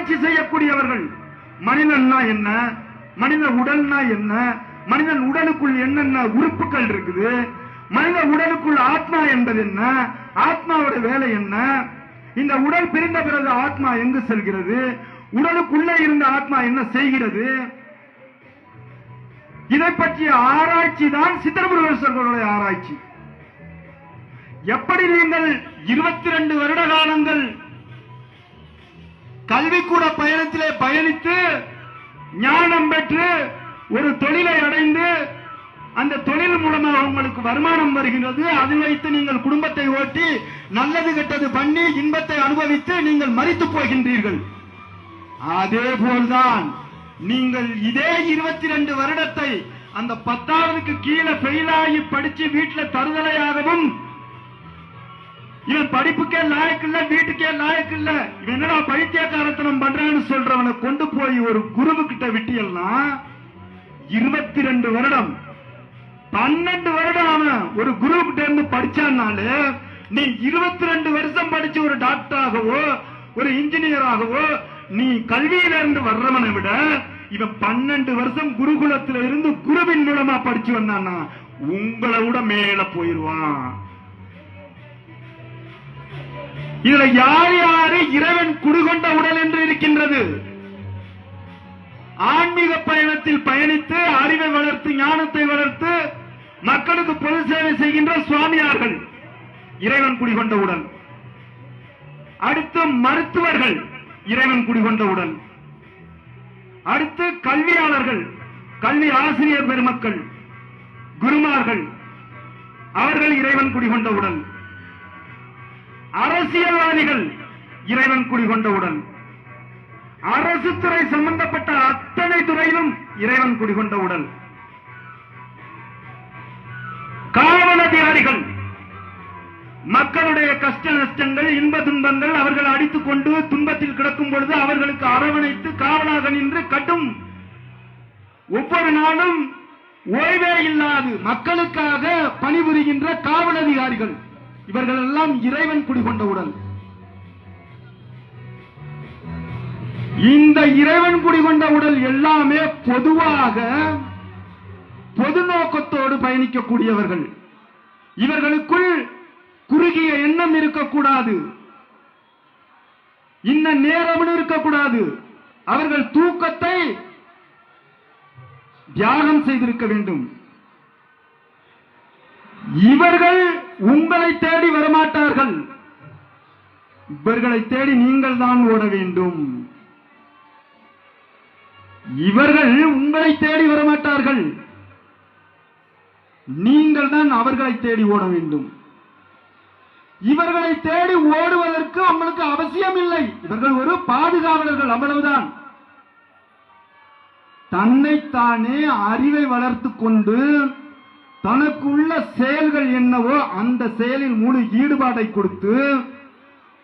ஆராய்ச்சி செய்யக்கூடியவர்கள். மனிதன்னா என்ன? மனித உடல்னா என்ன? மனிதன் உடலுக்குள் என்னென்ன உறுப்புகள் இருக்குது? மனித உடலுக்குள் ஆத்மா என்பது என்ன? ஆத்மாவோட வேலை என்ன? இந்த உடல் பிரிந்த பிறகு ஆத்மா எங்கு செல்கிறது? உடலுக்குள்ளே இருந்த ஆத்மா என்ன செய்கிறது? இதை பற்றிய ஆராய்ச்சி தான் சித்திரபுரவர்களுடைய ஆராய்ச்சி. எப்படி நீங்கள் இருபத்தி ரெண்டு வருட காலங்கள் கல்விக்கூட பயணத்திலே பயணித்து ஞானம் பெற்று ஒரு தொழிலை அடைந்து அந்த தொழில் மூலமாக உங்களுக்கு வருமானம் வருகிறது அதை வைத்து நீங்கள் குடும்பத்தை ஓட்டி நல்லது கெட்டது பண்ணி இன்பத்தை அனுபவித்து நீங்கள் மறித்து போகின்றீர்கள். அதே போல்தான் நீங்கள் இதே இருபத்தி ரெண்டு வருடத்தை அந்த பத்தாவதுக்கு கீழே ஃபெயிலாகி படிச்சு வீட்டில் தருதலையாகவும் இவன் படிப்புக்கே லாயக்கு இல்ல வீட்டுக்கே லாயக்கு இல்ல. இவன் என்னடா பைத்தியக்காரத்தனம் பண்றான்னு சொல்றவனை கொண்டு போய் ஒரு குருவு கிட்ட விட்டியெல்லாம் இருபத்தி ரெண்டு வருடம் பன்னெண்டு வருடம் அவன் ஒரு குரு கிட்ட இருந்து படிச்சான்னாலே நீ இருபத்தி ரெண்டு வருஷம் படிச்சு ஒரு டாக்டராகவோ ஒரு இன்ஜினியராகவோ நீ கல்வியில இருந்து வர்றவனை விட இவன் பன்னெண்டு வருஷம் குருகுலத்துல இருந்து குருவின் மூலமா படிச்சு வந்தான்னா உங்களை விட மேல போயிருவான். இதுல யார் யாரு இறைவன் குடுகொண்ட உடல் என்று இருக்கின்றது? ஆன்மீக பயணத்தில் பயணித்து அறிவை வளர்த்து ஞானத்தை வளர்த்து மக்களுக்கு பொது சேவை செய்கின்ற சுவாமியார்கள் இறைவன் குடிகொண்ட உடல். அடுத்து மருத்துவர்கள் இறைவன் குடிகொண்ட உடல். அடுத்து கல்வியாளர்கள் கல்வி ஆசிரியர் பெருமக்கள் குருமார்கள் அவர்கள் இறைவன் குடிகொண்ட உடல். அரசியல்வாதிகள் இறைவன் குடிகொண்டவுடன் அரசு துறை சம்பந்தப்பட்ட அத்தனை துறையிலும் இறைவன் குடிகொண்டவுடன் காவல் அதிகாரிகள் மக்களுடைய கஷ்ட நஷ்டங்கள் இன்ப துன்பங்கள் அவர்கள் அடித்துக் கொண்டு துன்பத்தில் கிடக்கும் பொழுது அவர்களுக்கு அரவணைத்து காவலாக நின்று கட்டும் ஒவ்வொரு நாளும் ஓய்வே இல்லாது மக்களுக்காக பணிபுரிகின்ற காவல் அதிகாரிகள். இவர்கள் எல்லாம் இறைவன் குடிகொண்ட உடல். இந்த இறைவன் குடிகொண்ட உடல் எல்லாமே பொதுவாக பொது நோக்கத்தோடு பயணிக்கக்கூடியவர்கள். இவர்களுக்குள் குறுகிய எண்ணம் இருக்கக்கூடாது. இந்த நேரம்னு இருக்கக்கூடாது. அவர்கள் தூக்கத்தை தியாகம் செய்திருக்க வேண்டும். இவர்கள் உங்களை தேடி வரமாட்டார்கள். இவர்களை தேடி நீங்கள் தான் ஓட வேண்டும். இவர்கள் உங்களை தேடி வரமாட்டார்கள். நீங்கள் தான் அவர்களை தேடி ஓட வேண்டும். இவர்களை தேடி ஓடுவதற்கு உங்களுக்கு அவசியம் இல்லை. இவர்கள் ஒரு பாதுகாவலர்கள் அவ்வளவுதான். தன்னைத்தானே அறிவை வளர்த்துக் கொண்டு தனக்குள்ள செயல்கள் என்னவோ அந்த செயலில் முழு ஈடுபாடை கொடுத்து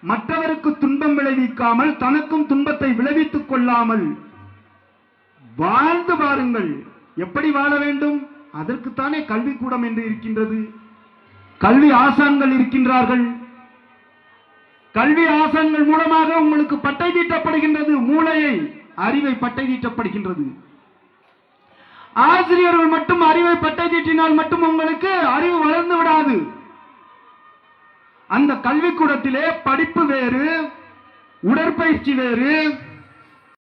மற்றவருக்கு துன்பம் விளைவிக்காமல் தனக்கும் துன்பத்தை விளைவித்துக் கொள்ளாமல் வாழ்ந்து பாருங்கள் எப்படி வாழ வேண்டும்? அதற்குத்தானே கல்விக்கூடம் என்று இருக்கின்றது. கல்வி ஆசான்கள் இருக்கின்றார்கள். கல்வி ஆசான்கள் மூலமாக உங்களுக்கு பட்டை தீட்டப்படுகின்றது. மூளையை அறிவை பட்டை தீட்டப்படுகின்றது. ஆசிரியர்கள் மட்டும் அறிவை பட்டை தீட்டினால் மட்டும் உங்களுக்கு அறிவு வளர்ந்து விடாது. அந்த கல்விக்கூடத்திலே படிப்பு வேறு உடற்பயிற்சி வேறு